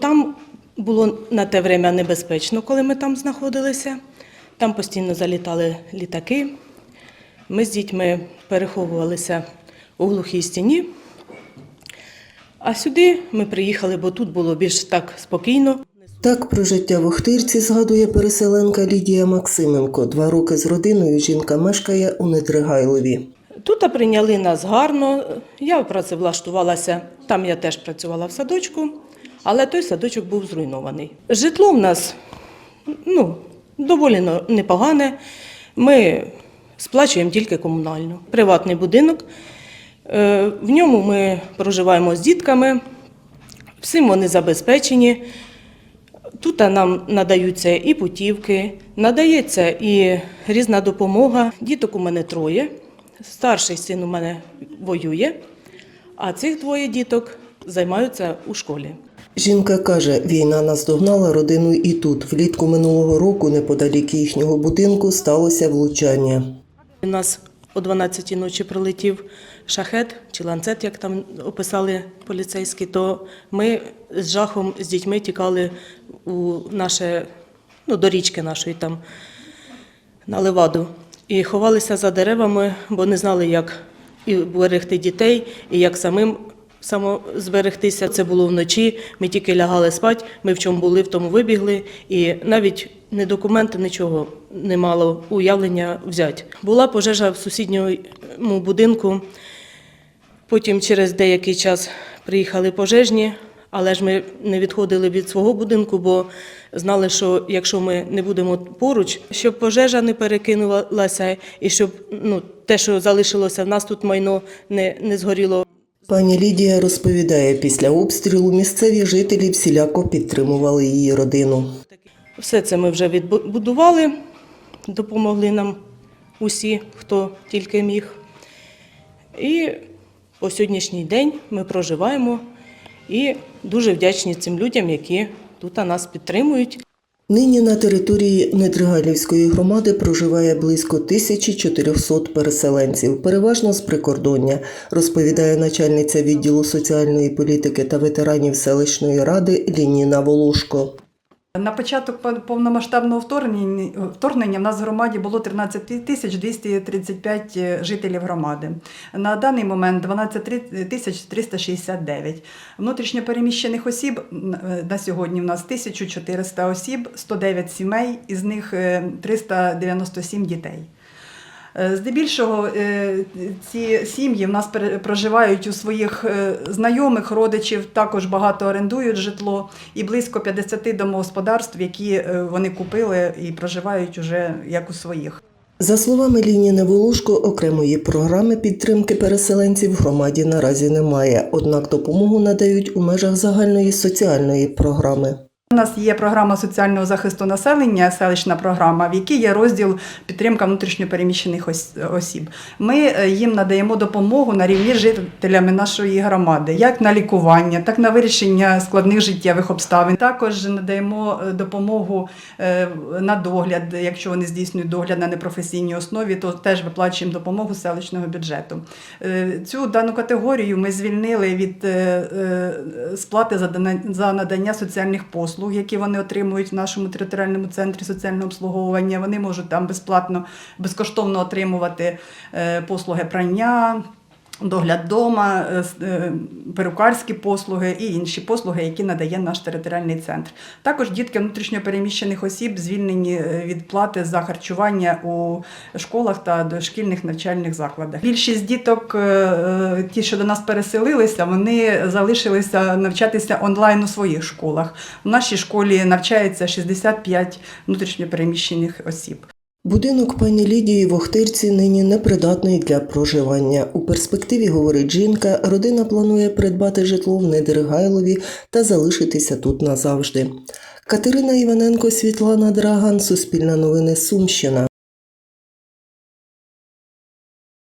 Там було на те время небезпечно, коли ми там знаходилися. Там постійно залітали літаки. Ми з дітьми переховувалися у глухій стіні. А сюди ми приїхали, бо тут було більш так спокійно. Так про життя в Охтирці згадує переселенка Лідія Максименко. Два роки з родиною жінка мешкає у Недригайлові. Тут прийняли нас гарно. Я працевлаштувалася, там я теж працювала в садочку, але той садочок був зруйнований. Житло в нас ну, доволі непогане. Ми сплачуємо тільки комунальну. Приватний будинок. Е, В ньому ми проживаємо з дітками, всім вони забезпечені. Тут нам надаються і путівки, надається і різна допомога. Діток у мене троє. Старший син у мене воює, а цих двоє діток займаються у школі. Жінка каже, війна наздогнала родину і тут. Влітку минулого року, неподалік їхнього будинку, сталося влучання. У нас о 12 ночі прилетів шахет чи ланцет, як там описали поліцейські, то ми з жахом з дітьми тікали у наше, ну, до річки нашої там на Леваду. І ховалися за деревами, бо не знали, як і берегти дітей, і як самим самозберегтися. Це було вночі. Ми тільки лягали спати, ми в чому були, в тому вибігли, і навіть не документи, нічого не мало уявлення взяти. Була пожежа в сусідньому будинку. Потім через деякий час приїхали пожежні, але ж ми не відходили від свого будинку, бо знали, що якщо ми не будемо поруч, щоб пожежа не перекинулася і щоб ну, те, що залишилося в нас тут майно, не, не згоріло. Пані Лідія розповідає, після обстрілу місцеві жителі всіляко підтримували її родину. Все це ми вже відбудували, допомогли нам усі, хто тільки міг. І по сьогоднішній день ми проживаємо і дуже вдячні цим людям, які тут нас підтримують. Нині на території Нетригалівської громади проживає близько 1400 переселенців, переважно з прикордоння, розповідає начальниця відділу соціальної політики та ветеранів селищної ради Лініна Волошко. На початок пов- повномасштабного вторгнення, вторгнення в нас в громаді було 13 тисяч 235 жителів громади. На даний момент 12 тисяч 369. Внутрішньо переміщених осіб е, на сьогодні в нас 1400 осіб, 109 сімей, із них е, 397 дітей. Е, Здебільшого е, ці сім'ї в нас проживають у своїх е, знайомих, родичів, також багато орендують житло і близько 50 домогосподарств, які вони купили і проживають уже як у своїх. За словами Лініни Волошко, окремої програми підтримки переселенців в громаді наразі немає, однак допомогу надають у межах загальної соціальної програми. У нас є програма соціального захисту населення, селищна програма, в якій є розділ підтримка внутрішньопереміщених осіб. Ми е, їм надаємо допомогу на рівні з жителями нашої громади, як на лікування, так на вирішення складних життєвих обставин. Також надаємо е, допомогу е, на догляд, якщо вони здійснюють догляд на непрофесійній основі, то теж виплачуємо допомогу селищного бюджету. Цю дану категорію ми звільнили від сплати за надання соціальних послуг, які вони отримують в нашому територіальному центрі соціального обслуговування. Вони можуть там безплатно, безкоштовно отримувати е, послуги прання. Догляд дома, е, е, перукарські послуги і інші послуги, які надає наш територіальний центр. Також дітки внутрішньопереміщених осіб звільнені е, від плати за харчування у школах та дошкільних навчальних закладах. Більшість діток, ті, що до нас переселилися, вони залишилися навчатися онлайн у своїх школах. У нашій школі навчається 65 внутрішньопереміщених осіб. Будинок пані Лідії в Охтирці нині непридатний для проживання. У перспективі, говорить жінка, родина планує придбати житло в Недеригайлові та залишитися тут назавжди. Катерина Іваненко, Світлана Драган, Суспільна новини Сумщина.